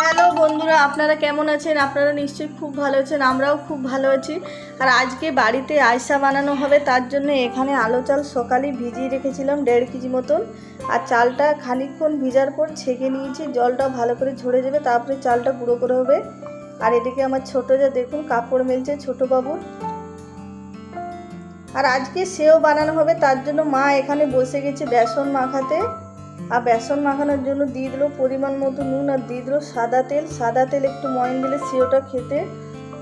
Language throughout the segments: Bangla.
হ্যালো বন্ধুরা, আপনারা কেমন আছেন? আপনারা নিশ্চয়ই খুব ভালো আছেন, আমরাও খুব ভালো আছি। আর আজকে বাড়িতে আয়সা বানানো হবে, তার জন্য এখানে আলো চাল সকালে ভিজিয়ে রেখেছিলাম দেড় কেজি মতন। আর চালটা খানিকক্ষণ ভিজার পর ছেঁকে নিয়েছি, জলটা ভালো করে ঝরে যাবে, তারপরে চালটা গুঁড়ো করে হবে। আর এদিকে আমার ছোটো যা দেখুন, কাপড় মেলছে ছোটো বাবুর আর আজকে সেও বানানো হবে, তার জন্য মা এখানে বসে গেছে বেসন মাখাতে। আর বেসন মাখানোর জন্য দিয়ে দিল পরিমাণ মতো নুন আর দিয়ে দিল সাদা তেল। সাদা তেল একটু ময়ন দিলে সেওটা খেতে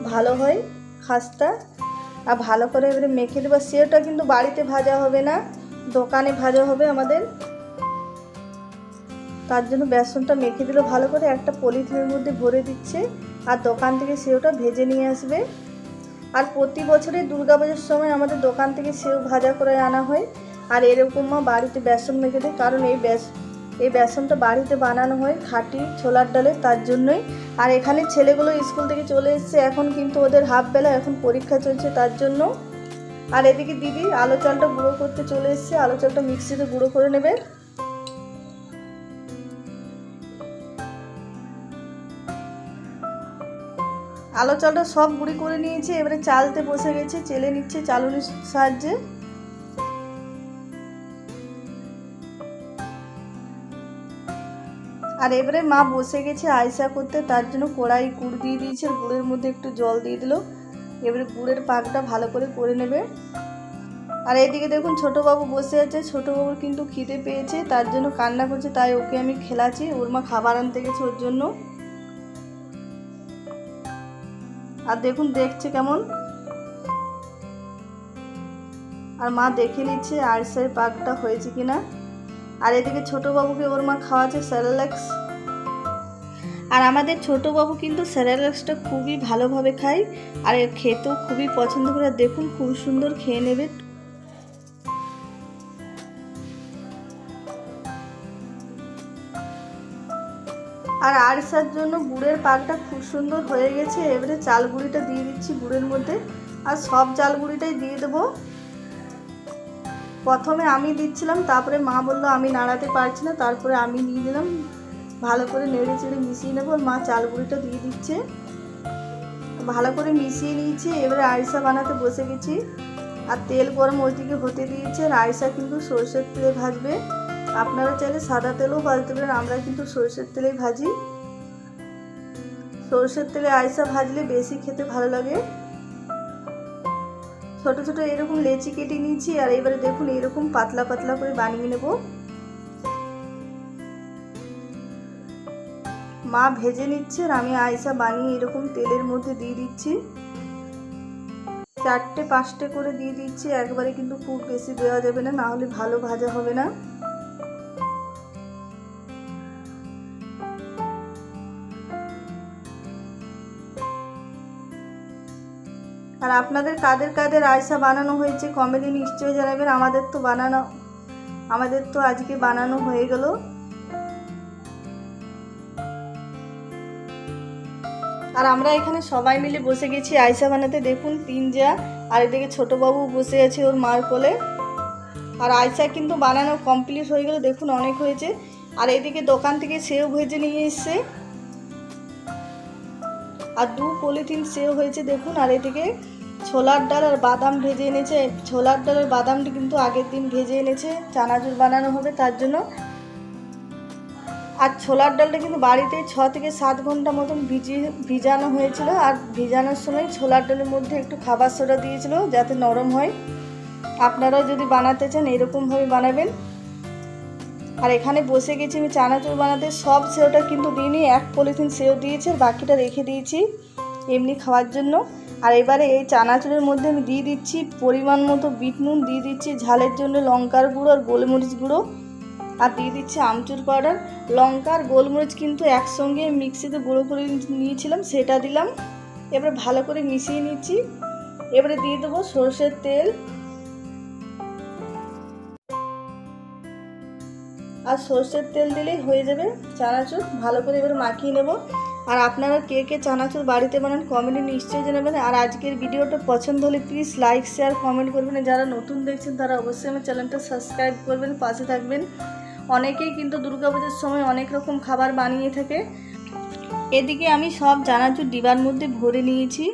ভালো হয়, খাস্তা। আর ভালো করে এবারে মেখে দেবো। সেওটা কিন্তু বাড়িতে ভাজা হবে না, দোকানে ভাজা হবে আমাদের। তার জন্য বেসনটা মেখে দিল, ভালো করে একটা পলিথিনের মধ্যে ভরে দিচ্ছে। আর দোকান থেকে সেওটা ভেজে নিয়ে আসবে। আর প্রতি বছরই দুর্গাপুজোর সময় আমাদের দোকান থেকে সেও ভাজা করে আনা হয়। আর এরকম মা বাড়িতে বেসন মেখে দেয়। কারণ এই বেস এই বেসনটা বাড়িতে বানানো হয়, খাঁটি, ছোলার ডালে তার জন্যই। আর এখানে ছেলেগুলো স্কুল থেকে চলে এসছে, এখন কিন্তু ওদের হাফ বেলা এখন পরীক্ষা চলছে তার জন্য। আর এদিকে দিদি আলো চালটা গুঁড়ো করতে চলে এসছে, আলো চালটা মিক্সিতে গুঁড়ো করে নেবে। আলো চালটা সব গুঁড়ি করে নিয়েছে, এবারে চালতে বসে গেছে, চেলে নিচ্ছে চালুনির সাহায্যে। আর এবারে মা বসে গেছে আয়সা করতে, তার জন্য কড়াই গুড় দিয়ে দিয়েছে গুড়ের মধ্যে একটু জল দিয়ে দিল। এবারে গুড়ের পাকটা ভালো করে করে নেবে। আর এদিকে দেখুন ছোটোবাবু বসে আছে, ছোটোবাবুর কিন্তু খিদে পেয়েছে, তার জন্য কান্না করছে, তাই ওকে আমি খেলাচ্ছি, ওর মা খাবার আনতে গেছে ওর জন্য। আর দেখুন দেখছে কেমন। আর মা দেখে নিচ্ছে আড়সাই পাকটা হয়েছে কিনা। আর এদিকে ছোটো বাবুকে ওর মা খাওয়াচ্ছে স্যারেলাক্স। আর আমাদের ছোটো বাবু কিন্তু স্যারেলাক্সটা খুবই ভালোভাবে খায়, আর খেতেও খুবই পছন্দ করে। দেখুন, খুব সুন্দর খেয়ে নেবে। আর আড়সার জন্য গুড়ের পাকটা খুব সুন্দর হয়ে গেছে। এবারে চাল গুঁড়িটা দিয়ে দিচ্ছি গুড়ের মধ্যে। আর সব চাল গুঁড়িটাই দিয়ে দেবো। প্রথমে আমি দিচ্ছিলাম, তারপরে মা বলল, আমি নাড়াতে পারছি না। তারপরে আমি নিয়ে দিলাম ভালো করে নেড়ে চেড়ে মিশিয়ে নেব। মা চাল গুঁড়িটা দিয়ে দিচ্ছে, ভালো করে মিশিয়ে নিয়েছি। এবারে আরিসা বানাতে বসে গেছি। আর তেল গরম ওইদিকে হতে দিয়েছে। আর আরিসা কিন্তু সরষের তেলে ভাজবে। আপনারা চাইলে সাদা তেলও ভাজতে পারেন, আমরা কিন্তু সরষের তেলেই ভাজি। সরষের তেলে আইসা ভাজলে বেশি খেতে ভালো লাগে। ছোট ছোট এরকম লেচি কেটে নিয়েছি, আর এবারে দেখুন এরকম পাতলা পাতলা করে বানিয়ে নেব। মা ভেজে নিচ্ছে আর আমি আয়সা বানিয়ে এরকম তেলের মধ্যে দিয়ে দিচ্ছি। চারটে পাঁচটে করে দিয়ে দিচ্ছি, একবারে কিন্তু খুব বেশি দেওয়া যাবে না না হলে ভালো ভাজা হবে না। আর আপনাদের কাদের কাদের আয়সা বানানো হয়েছে কমেডি নিশ্চয়ই জানাবেন। আমাদের তো বানানো, আমাদের তো আজকে বানানো হয়ে গেল। আর আমরা এখানে সবাই মিলে বসে গেছি আয়সা বানাতে। দেখুন তিন যা আর এদিকে ছোটোবাবু বসে আছে ওর মার কোলে। আর আয়সা কিন্তু বানানো কমপ্লিট হয়ে গেল। দেখুন, অনেক হয়েছে। আর এদিকে দোকান থেকে সেও ভেজে নিয়ে এসছে। আর দু পলিথিন সেও হয়েছে, দেখুন, আর এদিকে ছোলার ডাল আর বাদাম ভেজে এনেছে। ছোলার ডাল আর বাদামটি কিন্তু আগের দিন ভেজে এনেছে, চানাচুর বানানো হবে তার জন্য। আর ছোলার ডালটা কিন্তু বাড়িতে ছ থেকে সাত ঘণ্টা মতন ভিজিয়ে, ভিজানো হয়েছিল। আর ভিজানোর সময় ছোলার ডালের মধ্যে একটু খাবার সোডা দিয়েছিল যাতে নরম হয়। আপনারাও যদি বানাতে চান, এরকমভাবে বানাবেন। আর এখানে বসে গেছি আমি চানাচুর বানাতে। সব সেওটা কিন্তু দিইনি এক পলিথিন সেও দিয়েছে বাকিটা রেখে দিয়েছি এমনি খাওয়ার জন্য। আর এবারে এই চানাচুরের মধ্যে আমি দিয়ে দিচ্ছি পরিমাণ মতো বিট নুন, দিয়ে দিচ্ছি ঝালের জন্য লঙ্কার গুঁড়ো আর গোলমরিচ গুঁড়ো। আর দিয়ে দিচ্ছি আমচুর পাউডার। লঙ্কা আর গোলমরিচ কিন্তু একসঙ্গে মিক্সিতে গুঁড়ো করে নিয়েছিলাম, সেটা দিলাম। এবারে ভালো করে মিশিয়ে নিচ্ছি। এবারে দিয়ে দেবো সর্ষের তেল। আর সর্ষের তেল দিলেই হয়ে যাবে চানাচুর। ভালো করে এবার মাখিয়ে নেব। আর আপনারা কে কে চানাচুর বাড়িতে বানান কমেন্টে নিশ্চয়ই জানাবেন। আর আজকের ভিডিওটা পছন্দ হলে প্লিজ লাইক শেয়ার কমেন্ট করবেন। যারা নতুন দেখছেন, তারা অবশ্যই আমার চ্যানেলটা সাবস্ক্রাইব করবেন, পাশে থাকবেন। অনেকেই কিন্তু দুর্গাপুজোর সময় অনেক রকম খাবার বানিয়ে থাকে। এদিকে আমি সব চানাচুর ডিবার মধ্যে ভরে নিয়েছি।